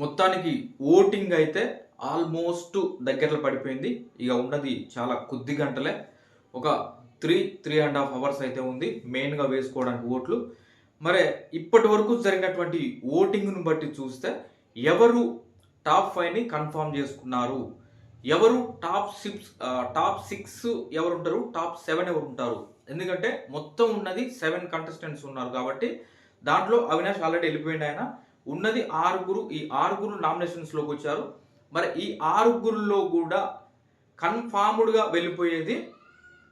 మొత్తానికి ఓటింగ్ అయితే ఆల్మోస్ట్ దగ్గరలో పడిపోయింది. ఇక ఉన్నది చాలా కొద్ది గంటలే. ఒక three three and half hours అయితే ఉంది మెయిన్గా వేసుకోవడానికి ఓట్లు. మరి ఇప్పటి వరకు జరిగినటువంటి ఓటింగ్ను బట్టి చూస్తే ఎవరు టాప్ ఫైవ్ని కన్ఫర్మ్ చేసుకున్నారు? ఎవరు టాప్ సిక్స్ టాప్ సిక్స్ ఎవరు ఉంటారు? టాప్ సెవెన్ ఎవరు ఉంటారు? ఎందుకంటే మొత్తం ఉన్నది సెవెన్ కంటెస్టెంట్స్ ఉన్నారు కాబట్టి దాంట్లో అవినాష్ ఆల్రెడీ వెళ్ళిపోయింది ఆయన. ఉన్నది ఆరుగురు ఈ ఆరుగురు నామినేషన్స్లోకి వచ్చారు. మరి ఈ ఆరుగురులో కూడా కన్ఫామ్డ్గా వెళ్ళిపోయేది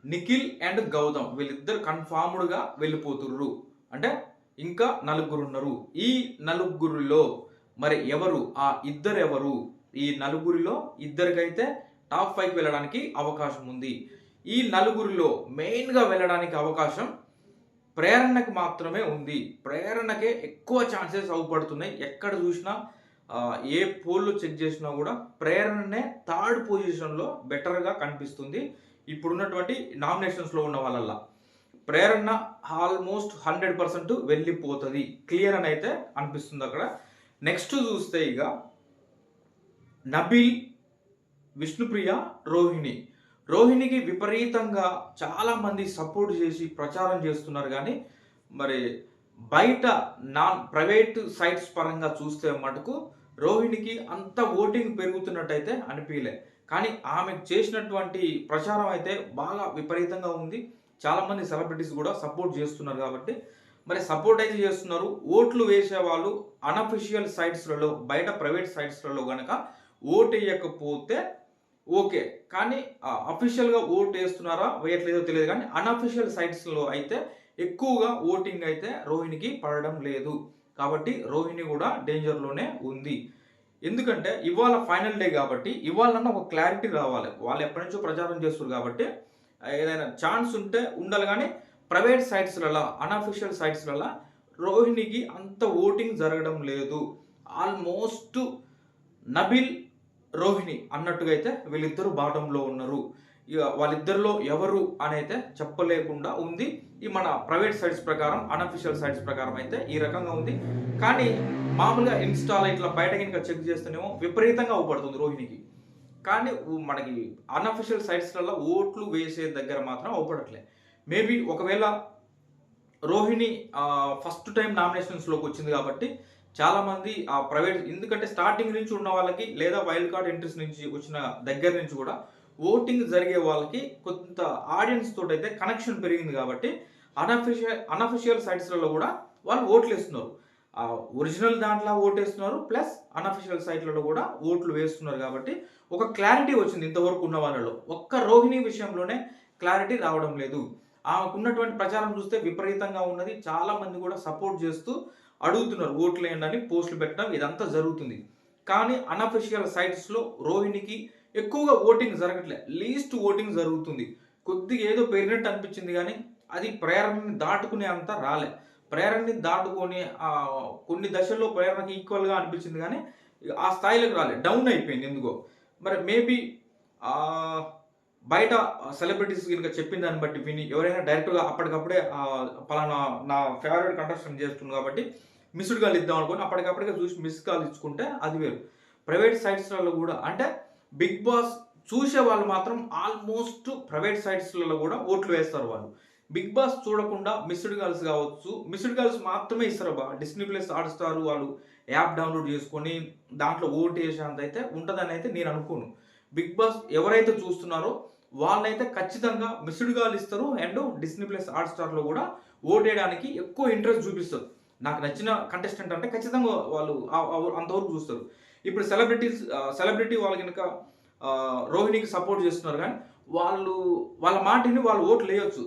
నిఖిల్ అండ్ గౌతమ్. వీళ్ళిద్దరు కన్ఫామ్డ్గా వెళ్ళిపోతుర్రు. అంటే ఇంకా నలుగురు ఉన్నారు ఈ నలుగురిలో మరి ఎవరు? ఆ ఇద్దరు ఎవరు ఈ నలుగురిలో ఇద్దరికైతే టాప్ ఫైవ్కి వెళ్ళడానికి అవకాశం ఉంది. ఈ నలుగురిలో మెయిన్గా వెళ్ళడానికి అవకాశం ప్రేరణకు మాత్రమే ఉంది. ప్రేరణకే ఎక్కువ ఛాన్సెస్ అవుపడుతున్నాయి. ఎక్కడ చూసినా ఏ పోల్లో చెక్ చేసినా కూడా ప్రేరణనే థర్డ్ పొజిషన్లో బెటర్గా కనిపిస్తుంది. ఇప్పుడున్నటువంటి నామినేషన్స్లో ఉన్న వాళ్ళల్లా. ప్రేరణ ఆల్మోస్ట్ హండ్రెడ్ పర్సెంట్ వెళ్ళిపోతుంది. క్లియర్ అని అయితే అనిపిస్తుంది అక్కడ. నెక్స్ట్ చూస్తే ఇక నబీల్ విష్ణుప్రియ రోహిణి. రోహిణికి విపరీతంగా చాలామంది సపోర్ట్ చేసి ప్రచారం చేస్తున్నారు కానీ మరి బయట నాన్ ప్రైవేట్ సైట్స్ పరంగా చూస్తే మటుకు రోహిణికి అంత ఓటింగ్ పెరుగుతున్నట్టయితే అనిపించలే కానీ ఆమె చేసినటువంటి ప్రచారం అయితే బాగా విపరీతంగా ఉంది. చాలామంది సెలబ్రిటీస్ కూడా సపోర్ట్ చేస్తున్నారు కాబట్టి మరి సపోర్ట్ అయితే చేస్తున్నారు. ఓట్లు వేసే వాళ్ళు అనఫిషియల్ సైట్స్లలో బయట ప్రైవేట్ సైట్స్లలో కనుక ఓటు వేయకపోతే ఓకే. కానీ అఫీషియల్గా ఓట్ వేస్తున్నారా? వేయట్లేదో తెలియదు కానీ అన్అఫీషియల్ సైట్స్లో అయితే ఎక్కువగా ఓటింగ్ అయితే రోహిణికి పడడం లేదు. కాబట్టి రోహిణి కూడా డేంజర్లోనే ఉంది. ఎందుకంటే ఇవాళ ఫైనల్ డే కాబట్టి ఇవాళన్నా ఒక క్లారిటీ రావాలి. వాళ్ళు ఎప్పటి నుంచో ప్రచారం చేస్తారు కాబట్టి ఏదైనా ఛాన్స్ ఉంటే ఉండాలి కానీ ప్రైవేట్ సైట్స్లలో అన్అఫీషియల్ సైట్స్లలో రోహిణికి అంత ఓటింగ్ జరగడం లేదు. ఆల్మోస్ట్ నబిల్ రోహిణి అన్నట్టుగా అయితే వీళ్ళిద్దరూ బాటంలో ఉన్నారు. ఇక వాళ్ళిద్దరిలో ఎవరు అని అయితే చెప్పలేకుండా ఉంది. ఈ మన ప్రైవేట్ సైట్స్ ప్రకారం అన్అఫిషియల్ సైట్స్ ప్రకారం అయితే ఈ రకంగా ఉంది. కానీ మామూలుగా ఇన్స్టాల్ ఇట్లా బయట కనుక చెక్ చేస్తేనేమో విపరీతంగా అవ్వబడుతుంది రోహిణికి. కానీ మనకి అన్అఫిషియల్ సైట్స్లలో ఓట్లు వేసే దగ్గర మాత్రం అవ్వబడట్లే మేబీ ఒకవేళ రోహిణి ఫస్ట్ టైం నామినేషన్స్లోకి వచ్చింది కాబట్టి చాలామంది ఆ ప్రైవేట్ ఎందుకంటే స్టార్టింగ్ నుంచి ఉన్న వాళ్ళకి లేదా వైల్డ్ కార్డ్ ఎంట్రీస్ నుంచి వచ్చిన దగ్గర నుంచి కూడా ఓటింగ్ జరిగే వాళ్ళకి కొంత ఆడియన్స్ తోటి అయితే కనెక్షన్ పెరిగింది కాబట్టి అన్అఫిషియల్ అన్అఫిషియల్ సైట్స్లలో కూడా వాళ్ళు ఓట్లు వేస్తున్నారు. ఆ ఒరిజినల్ దాంట్లో ఓటేస్తున్నారు ప్లస్ అన్అఫిషియల్ సైట్లలో కూడా ఓట్లు వేస్తున్నారు కాబట్టి ఒక క్లారిటీ వచ్చింది ఇంతవరకు ఉన్న వాళ్ళలో. ఒక్క రోహిణి విషయంలోనే క్లారిటీ రావడం లేదు. ఆమెకున్నటువంటి ప్రచారం చూస్తే విపరీతంగా ఉన్నది. చాలా మంది కూడా సపోర్ట్ చేస్తూ అడుగుతున్నారు ఓట్లు వేయండి అని పోస్టులు పెట్టడం ఇదంతా జరుగుతుంది. కానీ అన్అఫిషియల్ సైట్స్లో రోహిణికి ఎక్కువగా ఓటింగ్ జరగట్లే. లీస్ట్ ఓటింగ్ జరుగుతుంది. కొద్దిగా ఏదో పెరిగినట్టు అనిపించింది కానీ అది ప్రేరణని దాటుకునే అంత రాలే. ప్రేరణని దాటుకొని కొన్ని దశల్లో ప్రేరణకి ఈక్వల్గా అనిపించింది కానీ ఆ స్థాయిలోకి రాలే. డౌన్ అయిపోయింది ఎందుకో. మరి మేబీ బయట సెలబ్రిటీస్ కనుక చెప్పిన దాన్ని బట్టి విని ఎవరైనా డైరెక్ట్గా అప్పటికప్పుడే పలానా నా ఫేవరెట్ కంటెస్టెంట్ చేస్తుంది కాబట్టి మిస్డ్ కాల్ ఇద్దాం అనుకుని అప్పటికప్పటికే చూసి మిస్ కాల్ ఇచ్చుకుంటే అది వేరు. ప్రైవేట్ సైట్స్లలో కూడా అంటే బిగ్ బాస్ చూసే వాళ్ళు మాత్రం ఆల్మోస్ట్ ప్రైవేట్ సైట్స్లలో కూడా ఓట్లు వేస్తారు వాళ్ళు. బిగ్ బాస్ చూడకుండా మిస్డ్ కాల్స్ కావచ్చు. మిస్డ్ కాల్స్ మాత్రమే ఇస్తారు బా. డిస్నీ ప్లస్ హాట్ స్టార్ వాళ్ళు యాప్ డౌన్లోడ్ చేసుకొని దాంట్లో ఓటు వేసేంత అయితే ఉంటుందని అయితే నేను అనుకోను. బిగ్ బాస్ ఎవరైతే చూస్తున్నారో వాళ్ళైతే ఖచ్చితంగా మిస్డ్ కాల్ ఇస్తారు అండ్ డిస్నీ ప్లస్ హాట్ స్టార్లో కూడా ఓటేయడానికి ఎక్కువ ఇంట్రెస్ట్ చూపిస్తారు. నాకు నచ్చిన కంటెస్టెంట్ అంటే ఖచ్చితంగా వాళ్ళు అంతవరకు చూస్తారు. ఇప్పుడు సెలబ్రిటీస్ సెలబ్రిటీ వాళ్ళు కనుక రోహిణికి సపోర్ట్ చేస్తున్నారు కానీ వాళ్ళు వాళ్ళ మాటిని వాళ్ళు ఓట్లు వేయొచ్చు.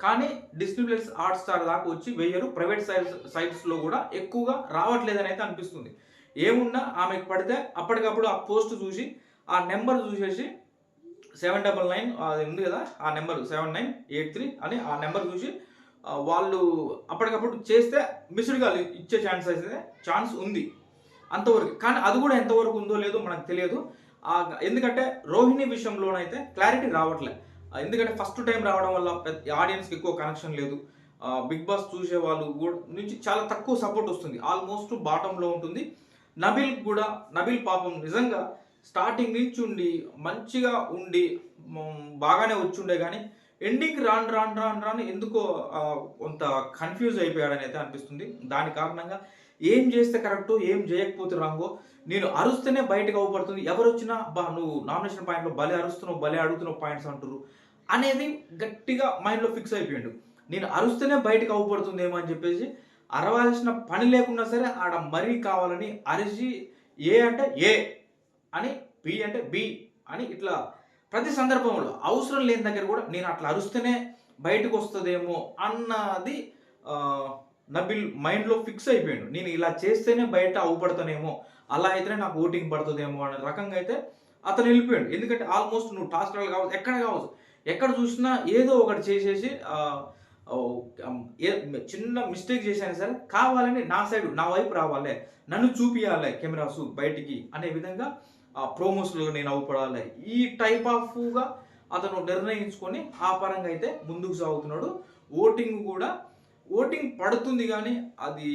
కానీ డిస్నీ ప్లస్ హాట్ స్టార్ దాకా వచ్చి వేయరు. ప్రైవేట్ సైట్స్ సైట్స్లో కూడా ఎక్కువగా రావట్లేదని అయితే అనిపిస్తుంది. ఏమున్నా ఆమెకు పడితే అప్పటికప్పుడు ఆ పోస్ట్ చూసి ఆ నెంబర్ చూసేసి సెవెన్ డబల్ నైన్ అది ఉంది కదా ఆ number seven nine eight three అని ఆ నెంబర్ చూసి వాళ్ళు అప్పటికప్పుడు చేస్తే మిస్డ్ కాల్ ఇచ్చే ఛాన్స్ అయితే ఛాన్స్ ఉంది అంతవరకు. కానీ అది కూడా ఎంతవరకు ఉందో లేదో మనకు తెలియదు. ఎందుకంటే రోహిణి విషయంలోనైతే క్లారిటీ రావట్లే. ఎందుకంటే ఫస్ట్ టైం రావడం వల్ల పెద్ద ఆడియన్స్కి ఎక్కువ కనెక్షన్ లేదు. బిగ్ బాస్ చూసే వాళ్ళు కూడా నుంచి చాలా తక్కువ సపోర్ట్ వస్తుంది. ఆల్మోస్ట్ బాటంలో ఉంటుంది. నబిల్ కూడా నబిల్ పాపం నిజంగా స్టార్టింగ్ నుంచి ఉండి మంచిగా ఉండి బాగానే వచ్చుండే కానీ ఎండింగ్ రాను రాను రాను రాను ఎందుకో కొంత కన్ఫ్యూజ్ అయిపోయాడని అయితే అనిపిస్తుంది. దాని కారణంగా ఏం చేస్తే కరెక్ట్ ఏం చేయకపోతే రాంగో నేను అరుస్తేనే బయటకు అవ్వబడుతుంది ఎవరు వచ్చినా బా నువ్వు నామినేషన్ పాయింట్లో భలే అరుస్తున్నావు భలే అడుగుతున్నావు పాయింట్స్ అంటారు అనేది గట్టిగా మైండ్లో ఫిక్స్ అయిపోయాడు. నేను అరుస్తేనే బయటకు అవ్వబడుతుందేమో అని చెప్పేసి అరవాల్సిన పని లేకున్నా సరే ఆడ మరీ కావాలని అరిచి ఏ అంటే ఏ అని బి అంటే బి అని ఇట్లా ప్రతి సందర్భంలో అవసరం లేని దగ్గర కూడా నేను అట్లా అరుస్తేనే బయటకు వస్తుందేమో అన్నది నబిల్ మైండ్లో ఫిక్స్ అయిపోయాడు. నేను ఇలా చేస్తేనే బయట అవుపడతానేమో అలా అయితేనే నాకు ఓటింగ్ పడుతుందేమో అనే రకంగా అయితే అతను వెళ్ళిపోయాడు. ఎందుకంటే ఆల్మోస్ట్ నువ్వు టాస్క్ కావచ్చు ఎక్కడ కావచ్చు ఎక్కడ చూసినా ఏదో ఒకటి చేసేసి ఏ- చిన్న మిస్టేక్ చేశాను సరే కావాలని నా సైడ్ నా వైపు రావాలి నన్ను చూపియాలి కెమెరాస్ బయటికి అనే విధంగా ఆ ప్రోమోస్లో నేను అవుపడాలి. ఈ టైప్ ఆఫ్గా అతను నిర్ణయించుకొని ఆ పరంగా అయితే ముందుకు సాగుతున్నాడు. ఓటింగ్ కూడా ఓటింగ్ పడుతుంది కానీ అది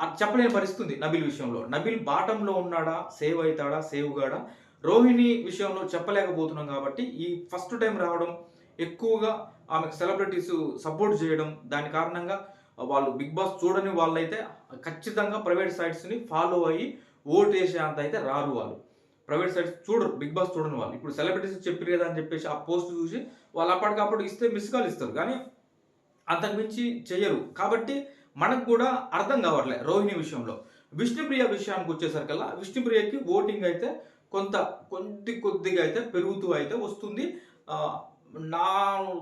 అది చెప్పలేని పరిస్థితి ఉంది నబిల్ విషయంలో. నబిల్ బాటంలో ఉన్నాడా? సేవ్ అవుతాడా? సేవ్ కాడా? రోహిణి విషయంలో చెప్పలేకపోతున్నాం కాబట్టి ఈ ఫస్ట్ టైం రావడం ఎక్కువగా ఆమెకు సెలబ్రిటీస్ సపోర్ట్ చేయడం దాని కారణంగా వాళ్ళు బిగ్ బాస్ చూడని వాళ్ళైతే ఖచ్చితంగా ప్రైవేట్ సైట్స్ని ఫాలో అయ్యి ఓట్ వేసేంత అయితే రారు వాళ్ళు. ప్రైవేట్ సైట్స్ చూడరు బిగ్ బాస్ చూడని వాళ్ళు. ఇప్పుడు సెలబ్రిటీస్ చెప్పారు కదా అని చెప్పేసి ఆ పోస్ట్ చూసి వాళ్ళు అప్పటికప్పుడు ఇస్తే మిస్ కాల్ ఇస్తారు. కానీ అంతకుమించి చేయరు చెయ్యరు. కాబట్టి మనకు కూడా అర్థం కావట్లే రోహిణి విషయంలో. విష్ణుప్రియ విషయానికి వచ్చేసరికల్లా విష్ణుప్రియకి ఓటింగ్ అయితే కొంత కొద్ది కొద్దిగా అయితే పెరుగుతూ అయితే వస్తుంది. నా నాకు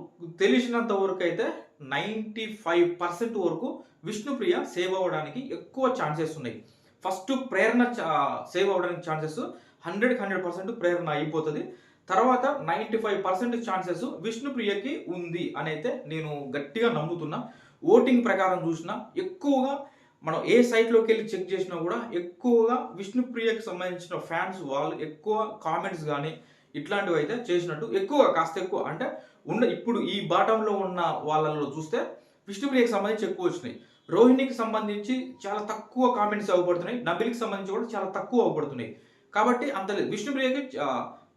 తెలిసినంత వరకు అయితే నైంటీ ఫైవ్ పర్సెంట్ వరకు విష్ణుప్రియ సేవ్ అవ్వడానికి ఎక్కువ ఛాన్సెస్ ఉన్నాయి. ఫస్ట్ ప్రేరణ సేవ్ అవ్వడానికి chances hundred hundred percent Prerana అయిపోతుంది. తర్వాత నైంటీ ఫైవ్ పర్సెంట్ ఛాన్సెస్ విష్ణుప్రియకి ఉంది అని అయితే నేను గట్టిగా నమ్ముతున్నా. ఓటింగ్ ప్రకారం చూసినా ఎక్కువగా మనం ఏ సైట్లోకి వెళ్ళి చెక్ చేసినా కూడా ఎక్కువగా విష్ణుప్రియకి సంబంధించిన ఫ్యాన్స్ వాళ్ళు ఎక్కువ కామెంట్స్ కానీ ఇట్లాంటివి అయితే చేసినట్టు ఎక్కువ కాస్త ఎక్కువ. అంటే ఉన్న ఇప్పుడు ఈ బాటంలో ఉన్న వాళ్ళలో చూస్తే విష్ణుప్రియకి సంబంధించి ఎక్కువ వచ్చినాయి. రోహిణికి సంబంధించి చాలా తక్కువ కామెంట్స్ అవ్వబడుతున్నాయి నబిల్కి సంబంధించి కూడా చాలా తక్కువ అవ్వబడుతున్నాయి కాబట్టి అంత విష్ణుప్రియకి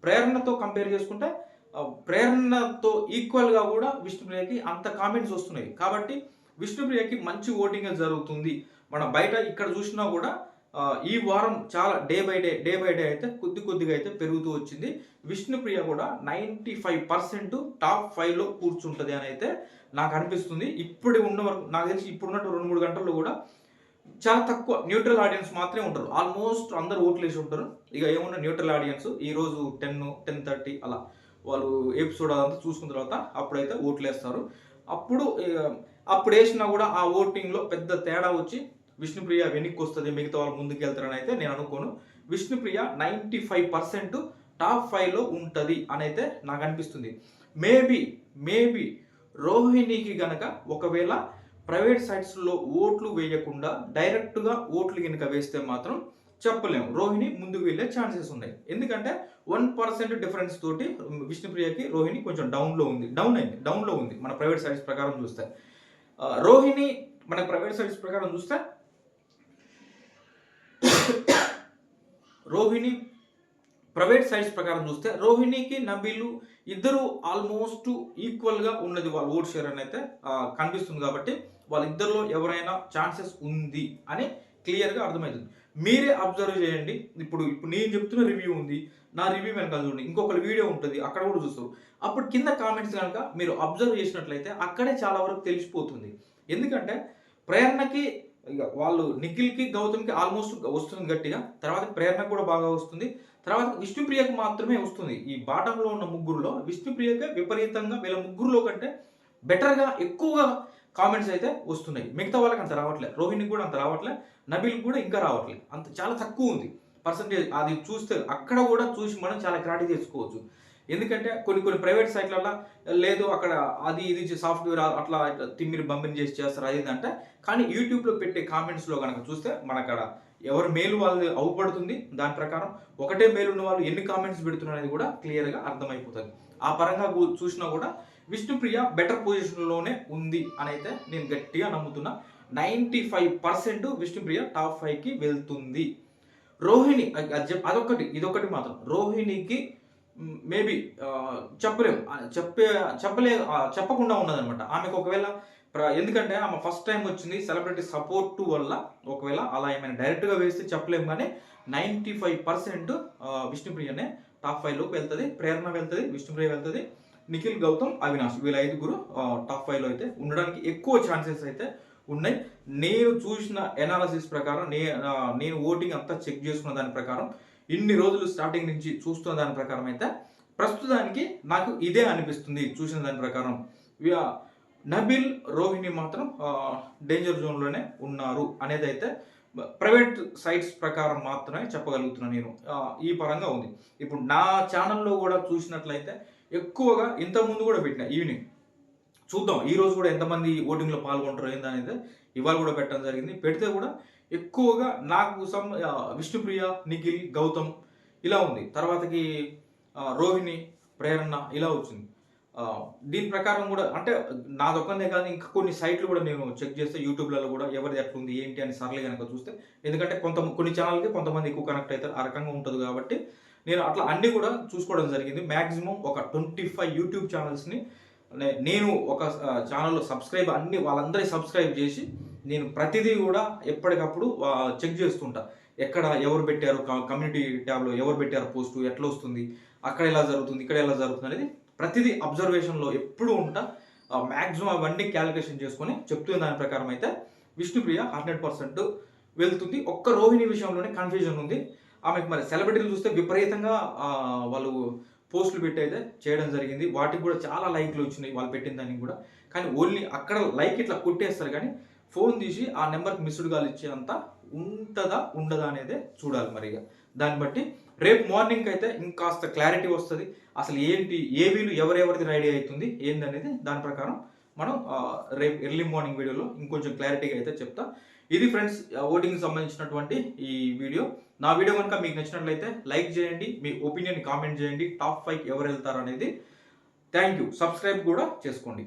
ప్రేరణతో కంపేర్ చేసుకుంటే ప్రేరణతో ఈక్వల్గా కూడా విష్ణుప్రియకి అంత కామెంట్స్ వస్తున్నాయి. కాబట్టి విష్ణుప్రియకి మంచి ఓటింగ్ జరుగుతుంది. మన బయట ఇక్కడ చూసినా కూడా ఈ వారం చాలా day by day day by day అయితే కొద్ది కొద్దిగా అయితే పెరుగుతూ వచ్చింది. విష్ణుప్రియ కూడా నైంటీ ఫైవ్ పర్సెంట్ టాప్ ఫైవ్లో కూర్చుంటుంది అని అయితే నాకు అనిపిస్తుంది. ఇప్పుడు ఉన్న వరకు నాకు తెలిసి ఇప్పుడున్నట్టు రెండు మూడు గంటల్లో కూడా చాలా తక్కువ న్యూట్రల్ ఆడియన్స్ మాత్రమే ఉంటారు. ఆల్మోస్ట్ అందరు ఓట్లు వేసి ఉంటారు. ఇక ఏమున్న న్యూట్రల్ ఆడియన్స్. ఈరోజు టెన్ టెన్ థర్టీ అలా వాళ్ళు ఎపిసోడ్ అదంతా చూసుకున్న తర్వాత అప్పుడైతే ఓట్లు వేస్తారు అప్పుడు ఇక అప్పుడు వేసినా కూడా ఆ ఓటింగ్లో పెద్ద తేడా వచ్చి విష్ణుప్రియ వెనక్కి వస్తుంది మిగతా వాళ్ళు ముందుకు వెళ్తారని అయితే నేను అనుకోను. Vishnupriya ninety five percent top ఫైవ్లో ఉంటుంది అని అయితే నాకు అనిపిస్తుంది. మేబీ మేబీ రోహిణికి గనక ఒకవేళ ప్రైవేట్ సైట్స్లో ఓట్లు వేయకుండా డైరెక్ట్గా ఓట్లు కనుక వేస్తే మాత్రం చెప్పలేము రోహిణి ముందుకు వెళ్ళే ఛాన్సెస్ ఉన్నాయి. ఎందుకంటే వన్ పర్సెంట్ డిఫరెన్స్ తోటి విష్ణుప్రియకి రోహిణి కొంచెం డౌన్లో ఉంది. డౌన్ అయింది. డౌన్లో ఉంది. మన ప్రైవేట్ సైట్స్ ప్రకారం చూస్తే. రోహిణి మన ప్రైవేట్ సైట్స్ ప్రకారం చూస్తే రోహిణి ప్రైవేట్ సైట్స్ ప్రకారం చూస్తే రోహిణికి నబీలు ఇద్దరు ఆల్మోస్ట్ ఈక్వల్గా ఉన్నది వాళ్ళ ఓట్ షేర్ అని అయితే కనిపిస్తుంది కాబట్టి వాళ్ళిద్దరిలో ఎవరైనా ఛాన్సెస్ ఉంది అని క్లియర్గా అర్థమవుతుంది మీరే అబ్జర్వ్ చేయండి. ఇప్పుడు ఇప్పుడు నేను చెప్తున్న రివ్యూ ఉంది. నా రివ్యూ వెనకాల చూడండి. ఇంకొకరి వీడియో ఉంటుంది. అక్కడ కూడా చూస్తారు. అప్పుడు కింద కామెంట్స్ కనుక మీరు అబ్జర్వ్ చేసినట్లయితే అక్కడే చాలా వరకు తెలిసిపోతుంది. ఎందుకంటే ప్రేరణకి ఇక వాళ్ళు నిఖిల్కి గౌతమ్కి ఆల్మోస్ట్ వస్తుంది గట్టిగా. తర్వాత ప్రేరణ కూడా బాగా వస్తుంది. తర్వాత విష్ణుప్రియకు మాత్రమే వస్తుంది. ఈ బాటంలో ఉన్న ముగ్గురులో విష్ణుప్రియకే విపరీతంగా వీళ్ళ ముగ్గురులో కంటే బెటర్గా ఎక్కువగా కామెంట్స్ అయితే వస్తున్నాయి. మిగతా వాళ్ళకి అంత రావట్లేదు రోహిణికి కూడా అంత రావట్లే. నబీల్ కూడా ఇంకా రావట్లేదు అంత చాలా తక్కువ ఉంది. పర్సంటేజ్ అది చూస్తే అక్కడ కూడా చూసి మనం చాలా క్లారిటీ తెచ్చుకోవచ్చు ఎందుకంటే కొన్ని కొన్ని ప్రైవేట్ సైట్లలో లేదు అక్కడ అది ఇది సాఫ్ట్వేర్ అట్లా తిమ్మిరి బంపిని చేసి చేస్తారు అది అంటే. కానీ యూట్యూబ్లో పెట్టే కామెంట్స్లో కనుక చూస్తే మనకడ ఎవరు మేలు వాళ్ళు అవుపడుతుంది దాని ప్రకారం. ఒకటే మేలు ఉన్న వాళ్ళు ఎన్ని కామెంట్స్ పెడుతున్నారు అనేది కూడా క్లియర్గా అర్థమైపోతుంది. ఆ పరంగా చూసినా కూడా విష్ణుప్రియ బెటర్ పొజిషన్లోనే ఉంది అని అయితే నేను గట్టిగా నమ్ముతున్నా. Ninety five percent Vishnupriya top ఫైవ్కి వెళ్తుంది. రోహిణి అది అదొకటి ఇదొకటి మాత్రం. రోహిణికి మేబీ చెప్పలేం చెప్పే చెప్పలే చెప్పకుండా ఉన్నదనమాట ఆమెకు ఒకవేళ ఎందుకంటే ఆమె ఫస్ట్ టైం వచ్చింది సెలబ్రిటీ సపోర్ట్ వల్ల ఒకవేళ అలా ఏమైనా డైరెక్ట్గా వేస్తే చెప్పలేము కానీ నైంటీ ఫైవ్ పర్సెంట్ విష్ణుప్రియనే టాప్ ఫైవ్లోకి వెళ్తుంది ప్రేరణ వెళ్తుంది విష్ణుప్రియ వెళ్తుంది నిఖిల్ గౌతమ్ అవినాష్ వీళ్ళ ఐదుగురు టాప్ ఫైవ్లో అయితే ఉండడానికి ఎక్కువ ఛాన్సెస్ అయితే ఉన్నాయి. నేను చూసిన ఎనాలసిస్ ప్రకారం నే నేను ఓటింగ్ అంతా చెక్ చేసుకున్న దాని ప్రకారం ఇన్ని రోజులు స్టార్టింగ్ నుంచి చూస్తున్న దాని ప్రకారం అయితే ప్రస్తుతానికి నాకు ఇదే అనిపిస్తుంది చూసిన దాని ప్రకారం. నబిల్ రోహిణి మాత్రం డేంజర్ జోన్లోనే ఉన్నారు అనేది అయితే ప్రైవేట్ సైట్స్ ప్రకారం మాత్రమే చెప్పగలుగుతున్నాను నేను. ఈ పరంగా ఉంది. ఇప్పుడు నా ఛానల్లో కూడా చూసినట్లయితే ఎక్కువగా ఇంతకుముందు కూడా పెట్టిన ఈవినింగ్ చూద్దాం ఈ రోజు కూడా ఎంతమంది ఓటింగ్లో పాల్గొంటారు ఏందనేది ఇవాళ కూడా పెట్టడం జరిగింది. పెడితే కూడా ఎక్కువగా నాకు సం విష్ణుప్రియ నిఖిల్ గౌతమ్ ఇలా ఉంది. తర్వాతకి రోహిణి ప్రేరణ ఇలా వచ్చింది. దీని ప్రకారం కూడా అంటే నాదొక్కనే కాదు ఇంకా కొన్ని సైట్లు కూడా నేను చెక్ చేస్తే యూట్యూబ్లలో కూడా ఎవరిది ఎట్లుంది ఏంటి అని సర్లే కనుక చూస్తే ఎందుకంటే కొంత కొన్ని ఛానల్కి కొంతమంది ఎక్కువ కనెక్ట్ అవుతారు ఆ రకంగా ఉంటుంది కాబట్టి నేను అట్లా అన్ని కూడా చూసుకోవడం జరిగింది. మ్యాక్సిమం ఒక ట్వంటీ ఫైవ్ యూట్యూబ్ ఛానల్స్ని నేను ఒక ఛానల్లో సబ్స్క్రైబ్ అన్ని వాళ్ళందరి సబ్స్క్రైబ్ చేసి నేను ప్రతిదీ కూడా ఎప్పటికప్పుడు చెక్ చేస్తుంటా. ఎక్కడ ఎవరు పెట్టారు కమ్యూనిటీ ట్యాబ్లో ఎవరు పెట్టారు పోస్ట్ ఎట్లా వస్తుంది అక్కడ ఎలా జరుగుతుంది ఇక్కడ ఎలా జరుగుతుంది అనేది ప్రతిదీ అబ్జర్వేషన్లో ఎప్పుడూ ఉంటా. మ్యాక్సిమం అవన్నీ క్యాలిక్యులేషన్ చేసుకొని చెప్తున్న దాని ప్రకారం అయితే విష్ణుప్రియ హండ్రెడ్ పర్సెంట్ వెళ్తుంది. ఒక్క రోహిణి విషయంలోనే కన్ఫ్యూజన్ ఉంది. ఆమెకు మరి సెలబ్రిటీలు చూస్తే విపరీతంగా వాళ్ళు పోస్టులు పెట్టి అయితే చేయడం జరిగింది. వాటికి కూడా చాలా లైక్లు వచ్చినాయి వాళ్ళు పెట్టిన దానికి కూడా. కానీ ఓన్లీ అక్కడ లైక్ ఇట్లా కొట్టేస్తారు కానీ ఫోన్ తీసి ఆ నెంబర్కి మిస్డ్ కాల్ ఇచ్చేంత ఉంటుందా ఉండదా అనేది చూడాలి మరి ఇక. దాన్ని బట్టి రేపు మార్నింగ్ అయితే ఇంకాస్త క్లారిటీ వస్తుంది. అసలు ఏంటి ఏ వీలు ఎవరెవరిది రెడీ అవుతుంది ఏందనేది దాని ప్రకారం మనం రేపు ఎర్లీ మార్నింగ్ వీడియోలో ఇంకొంచెం క్లారిటీగా అయితే చెప్తా. ఇది ఫ్రెండ్స్ ఓటింగ్ సంబంధించినటువంటి ఈ వీడియో. నా వీడియో కనుక మీకు నచ్చినట్లయితే లైక్ చేయండి మీ ఒపీనియన్ కామెంట్ చేయండి టాప్ ఫైవ్ ఎవరు వెళ్తారు అనేది థ్యాంక్ యూ. సబ్స్క్రైబ్ కూడా చేసుకోండి.